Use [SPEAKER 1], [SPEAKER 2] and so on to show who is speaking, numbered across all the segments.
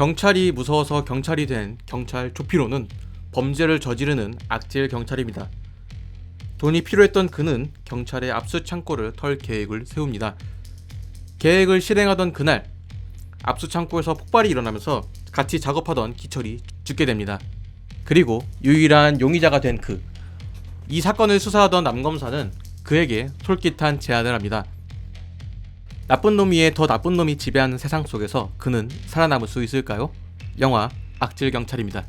[SPEAKER 1] 경찰이 무서워서 경찰이 된 경찰 조피로는 범죄를 저지르는 악질 경찰입니다. 돈이 필요했던 그는 경찰의 압수 창고를 털 계획을 세웁니다. 계획을 실행하던 그날 압수 창고에서 폭발이 일어나면서 같이 작업하던 기철이 죽게 됩니다. 그리고 유일한 용의자가 된 그. 이 사건을 수사하던 남검사는 그에게 솔깃한 제안을 합니다. 나쁜 놈 위에 더 나쁜 놈이 지배하는 세상 속에서 그는 살아남을 수 있을까요? 영화 악질 경찰입니다.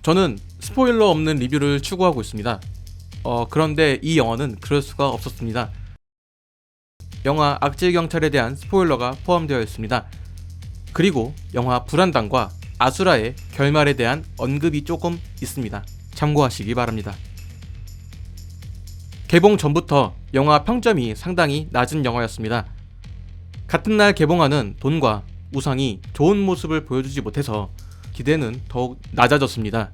[SPEAKER 1] 저는 스포일러 없는 리뷰를 추구하고 있습니다. 어, 그런데 이 영화는 그럴 수가 없었습니다. 영화 악질 경찰에 대한 스포일러가 포함되어 있습니다. 그리고 영화 불안당과 아수라의 결말에 대한 언급이 조금 있습니다. 참고하시기 바랍니다. 개봉 전부터 영화 평점이 상당히 낮은 영화였습니다. 같은 날 개봉하는 돈과 우상이 좋은 모습을 보여주지 못해서 기대는 더욱 낮아졌습니다.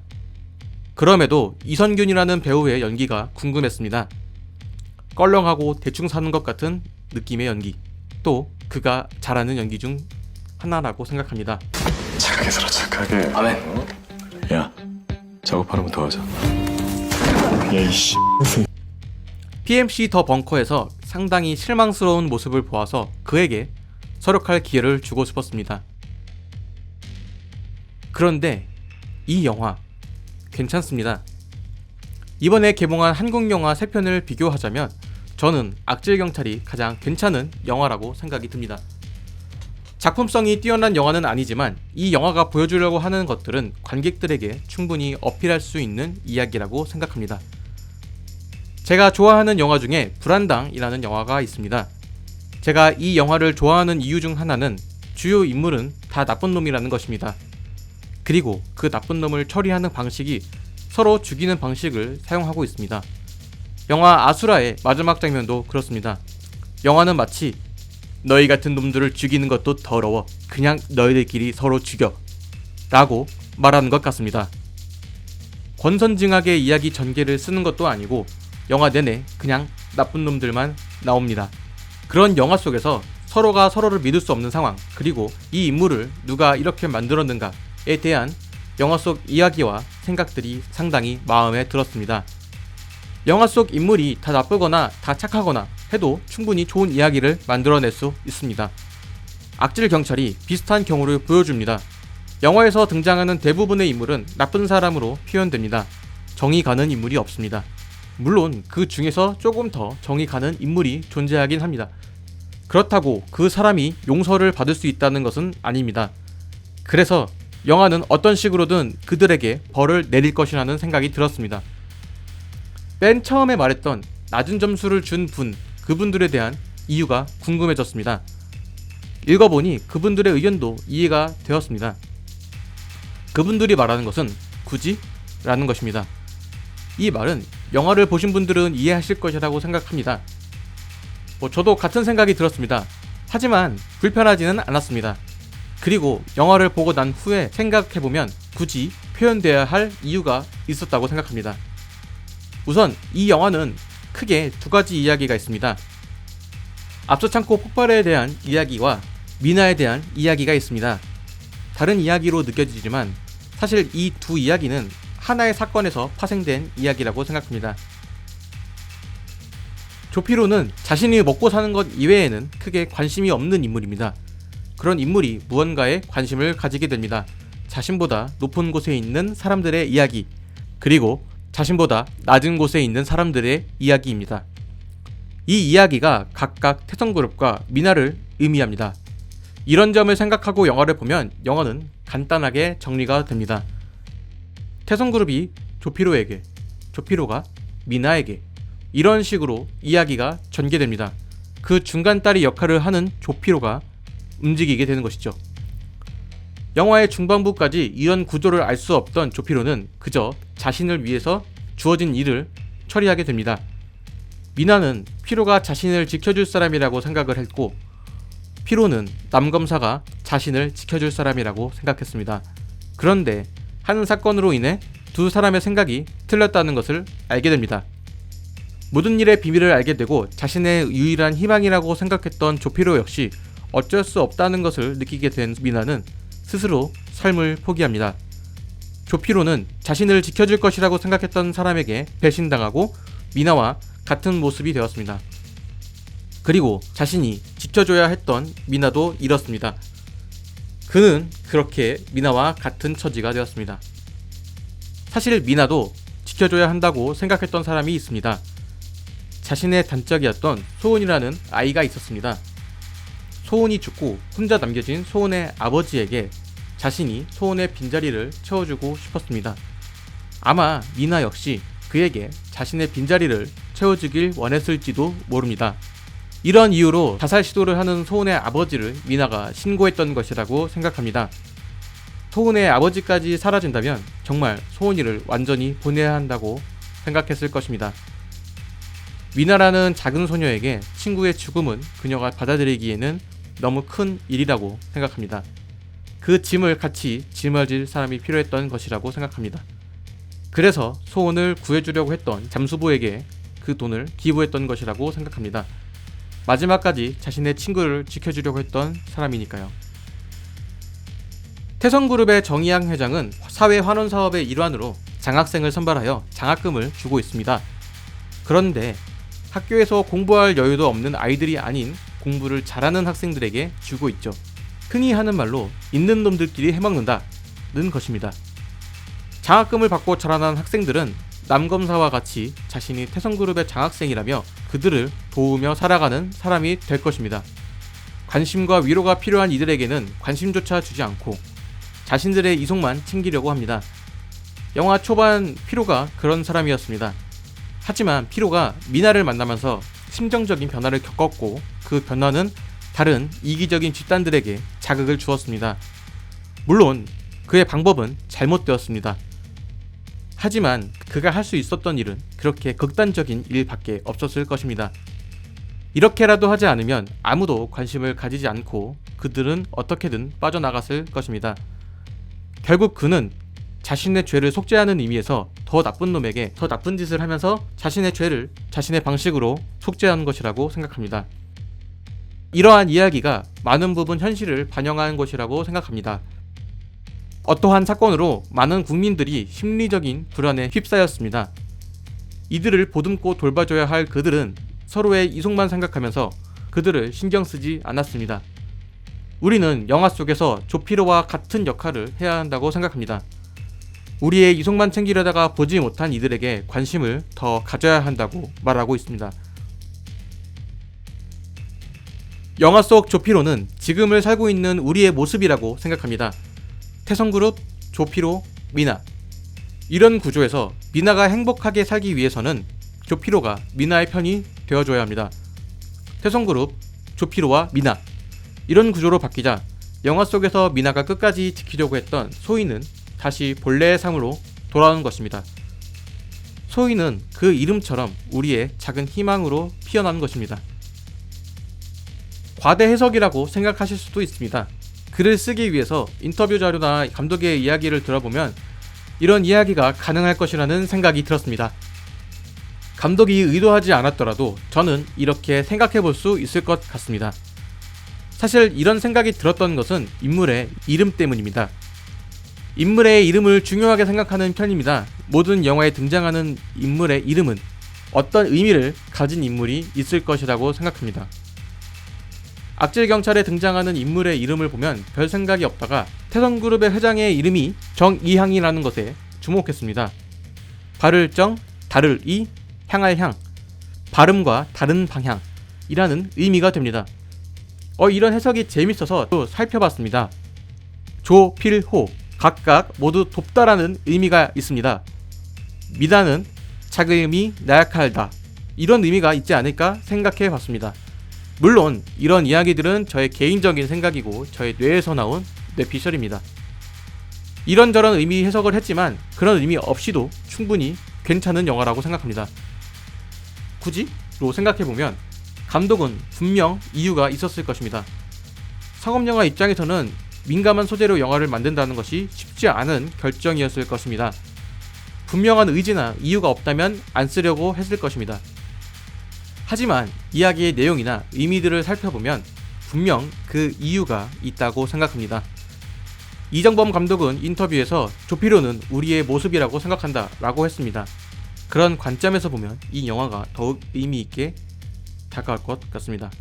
[SPEAKER 1] 그럼에도 이선균이라는 배우의 연기가 궁금했습니다. 껄렁하고 대충 사는 것 같은 느낌의 연기. 또 그가 잘하는 연기 중 하나라고 생각합니다.
[SPEAKER 2] 착하게 살아 착하게
[SPEAKER 3] 아멘.
[SPEAKER 2] 야 작업하는 거 더 하자 야이 씨
[SPEAKER 1] PMC 더 벙커에서 상당히 실망스러운 모습을 보아서 그에게 서력할 기회를 주고 싶었습니다. 그런데 이 영화 괜찮습니다. 이번에 개봉한 한국 영화 3편을 비교하자면 저는 악질 경찰이 가장 괜찮은 영화라고 생각이 듭니다. 작품성이 뛰어난 영화는 아니지만 이 영화가 보여주려고 하는 것들은 관객들에게 충분히 어필할 수 있는 이야기라고 생각합니다. 제가 좋아하는 영화 중에 불안당이라는 영화가 있습니다. 제가 이 영화를 좋아하는 이유 중 하나는 주요 인물은 다 나쁜 놈이라는 것입니다. 그리고 그 나쁜 놈을 처리하는 방식이 서로 죽이는 방식을 사용하고 있습니다. 영화 아수라의 마지막 장면도 그렇습니다. 영화는 마치 너희 같은 놈들을 죽이는 것도 더러워. 그냥 너희들끼리 서로 죽여. 라고 말하는 것 같습니다. 권선징악의 이야기 전개를 쓰는 것도 아니고 영화 내내 그냥 나쁜 놈들만 나옵니다. 그런 영화 속에서 서로가 서로를 믿을 수 없는 상황, 그리고 이 인물을 누가 이렇게 만들었는가에 대한 영화 속 이야기와 생각들이 상당히 마음에 들었습니다. 영화 속 인물이 다 나쁘거나 다 착하거나 해도 충분히 좋은 이야기를 만들어낼 수 있습니다. 악질 경찰이 비슷한 경우를 보여줍니다. 영화에서 등장하는 대부분의 인물은 나쁜 사람으로 표현됩니다. 정이 가는 인물이 없습니다. 물론 그 중에서 조금 더 정이 가는 인물이 존재하긴 합니다. 그렇다고 그 사람이 용서를 받을 수 있다는 것은 아닙니다. 그래서 영화는 어떤 식으로든 그들에게 벌을 내릴 것이라는 생각이 들었습니다. 맨 처음에 말했던 낮은 점수를 준 분, 그분들에 대한 이유가 궁금해졌습니다. 읽어보니 그분들의 의견도 이해가 되었습니다. 그분들이 말하는 것은 굳이? 라는 것입니다. 이 말은 영화를 보신 분들은 이해하실 것이라고 생각합니다. 뭐 저도 같은 생각이 들었습니다. 하지만 불편하지는 않았습니다. 그리고 영화를 보고 난 후에 생각해보면 굳이 표현돼야 할 이유가 있었다고 생각합니다. 우선 이 영화는 크게 두 가지 이야기가 있습니다. 앞서 창고 폭발에 대한 이야기와 미나에 대한 이야기가 있습니다. 다른 이야기로 느껴지지만 사실 이 두 이야기는 하나의 사건에서 파생된 이야기라고 생각합니다. 조피로는 자신이 먹고 사는 것 이외에는 크게 관심이 없는 인물입니다. 그런 인물이 무언가에 관심을 가지게 됩니다. 자신보다 높은 곳에 있는 사람들의 이야기, 그리고 자신보다 낮은 곳에 있는 사람들의 이야기입니다. 이 이야기가 각각 태성그룹과 미나를 의미합니다. 이런 점을 생각하고 영화를 보면 영화는 간단하게 정리가 됩니다. 태성그룹이 조피로에게, 조피로가 미나에게 이런 식으로 이야기가 전개됩니다. 그 중간 딸이 역할을 하는 조피로가 움직이게 되는 것이죠. 영화의 중반부까지 이런 구조를 알 수 없던 조피로는 그저 자신을 위해서 주어진 일을 처리하게 됩니다. 미나는 피로가 자신을 지켜줄 사람이라고 생각을 했고 피로는 남검사가 자신을 지켜줄 사람이라고 생각했습니다. 그런데 한 사건으로 인해 두 사람의 생각이 틀렸다는 것을 알게 됩니다. 모든 일의 비밀을 알게 되고 자신의 유일한 희망이라고 생각했던 조피로 역시 어쩔 수 없다는 것을 느끼게 된 미나는 스스로 삶을 포기합니다. 조피로는 자신을 지켜줄 것이라고 생각했던 사람에게 배신당하고 미나와 같은 모습이 되었습니다. 그리고 자신이 지켜줘야 했던 미나도 잃었습니다. 그는 그렇게 미나와 같은 처지가 되었습니다. 사실 미나도 지켜줘야 한다고 생각했던 사람이 있습니다. 자신의 단짝이었던 소은이라는 아이가 있었습니다. 소은이 죽고 혼자 남겨진 소은의 아버지에게 자신이 소은의 빈자리를 채워주고 싶었습니다. 아마 미나 역시 그에게 자신의 빈자리를 채워주길 원했을지도 모릅니다. 이런 이유로 자살 시도를 하는 소은의 아버지를 미나가 신고했던 것이라고 생각합니다. 소은의 아버지까지 사라진다면 정말 소은이를 완전히 보내야 한다고 생각했을 것입니다. 미나라는 작은 소녀에게 친구의 죽음은 그녀가 받아들이기에는 너무 큰 일이라고 생각합니다. 그 짐을 같이 짊어질 사람이 필요했던 것이라고 생각합니다. 그래서 소원을 구해주려고 했던 잠수부에게 그 돈을 기부했던 것이라고 생각합니다. 마지막까지 자신의 친구를 지켜주려고 했던 사람이니까요. 태성그룹의 정의양 회장은 사회 환원 사업의 일환으로 장학생을 선발하여 장학금을 주고 있습니다. 그런데 학교에서 공부할 여유도 없는 아이들이 아닌 공부를 잘하는 학생들에게 주고 있죠. 흔히 하는 말로 있는 놈들끼리 해먹는다는 것입니다. 장학금을 받고 자라난 학생들은 남검사와 같이 자신이 태성그룹의 장학생이라며 그들을 도우며 살아가는 사람이 될 것입니다. 관심과 위로가 필요한 이들에게는 관심조차 주지 않고 자신들의 이속만 챙기려고 합니다. 영화 초반 피로가 그런 사람이었습니다. 하지만 피로가 미나를 만나면서 심정적인 변화를 겪었고 그 변화는 다른 이기적인 집단들에게 자극을 주었습니다. 물론 그의 방법은 잘못되었습니다. 하지만 그가 할 수 있었던 일은 그렇게 극단적인 일밖에 없었을 것입니다. 이렇게라도 하지 않으면 아무도 관심을 가지지 않고 그들은 어떻게든 빠져나갔을 것입니다. 결국 그는 자신의 죄를 속죄하는 의미에서 더 나쁜 놈에게 더 나쁜 짓을 하면서 자신의 죄를 자신의 방식으로 속죄하는 것이라고 생각합니다. 이러한 이야기가 많은 부분 현실을 반영한 것이라고 생각합니다. 어떠한 사건으로 많은 국민들이 심리적인 불안에 휩싸였습니다. 이들을 보듬고 돌봐줘야 할 그들은 서로의 이속만 생각하면서 그들을 신경 쓰지 않았습니다. 우리는 영화 속에서 조피로와 같은 역할을 해야 한다고 생각합니다. 우리의 이속만 챙기려다가 보지 못한 이들에게 관심을 더 가져야 한다고 말하고 있습니다. 영화 속 조피로는 지금을 살고 있는 우리의 모습이라고 생각합니다. 태성그룹, 조피로, 미나. 이런 구조에서 미나가 행복하게 살기 위해서는 조피로가 미나의 편이 되어줘야 합니다. 태성그룹, 조피로와 미나. 이런 구조로 바뀌자 영화 속에서 미나가 끝까지 지키려고 했던 소희는 다시 본래의 삶으로 돌아오는 것입니다. 소희는 그 이름처럼 우리의 작은 희망으로 피어나는 것입니다. 과대 해석이라고 생각하실 수도 있습니다. 글을 쓰기 위해서 인터뷰 자료나 감독의 이야기를 들어보면 이런 이야기가 가능할 것이라는 생각이 들었습니다. 감독이 의도하지 않았더라도 저는 이렇게 생각해 볼 수 있을 것 같습니다. 사실 이런 생각이 들었던 것은 인물의 이름 때문입니다. 인물의 이름을 중요하게 생각하는 편입니다. 모든 영화에 등장하는 인물의 이름은 어떤 의미를 가진 인물이 있을 것이라고 생각합니다. 악질 경찰에 등장하는 인물의 이름을 보면 별 생각이 없다가 태성그룹의 회장의 이름이 정이향이라는 것에 주목했습니다. 발을 정, 달을 이, 향할 향, 발음과 다른 방향이라는 의미가 됩니다. 어, 이런 해석이 재밌어서 또 살펴봤습니다. 조, 필, 호 각각 모두 돕다라는 의미가 있습니다. 미다는 자금이 나약하다 이런 의미가 있지 않을까 생각해 봤습니다. 물론 이런 이야기들은 저의 개인적인 생각이고 저의 뇌에서 나온 뇌피셜입니다. 이런저런 의미 해석을 했지만 그런 의미 없이도 충분히 괜찮은 영화라고 생각합니다. 굳이? 로 생각해보면 감독은 분명 이유가 있었을 것입니다. 상업영화 입장에서는 민감한 소재로 영화를 만든다는 것이 쉽지 않은 결정이었을 것입니다. 분명한 의지나 이유가 없다면 안 쓰려고 했을 것입니다. 하지만 이야기의 내용이나 의미들을 살펴보면 분명 그 이유가 있다고 생각합니다. 이정범 감독은 인터뷰에서 조피로는 우리의 모습이라고 생각한다 라고 했습니다. 그런 관점에서 보면 이 영화가 더욱 의미 있게 다가올 것 같습니다.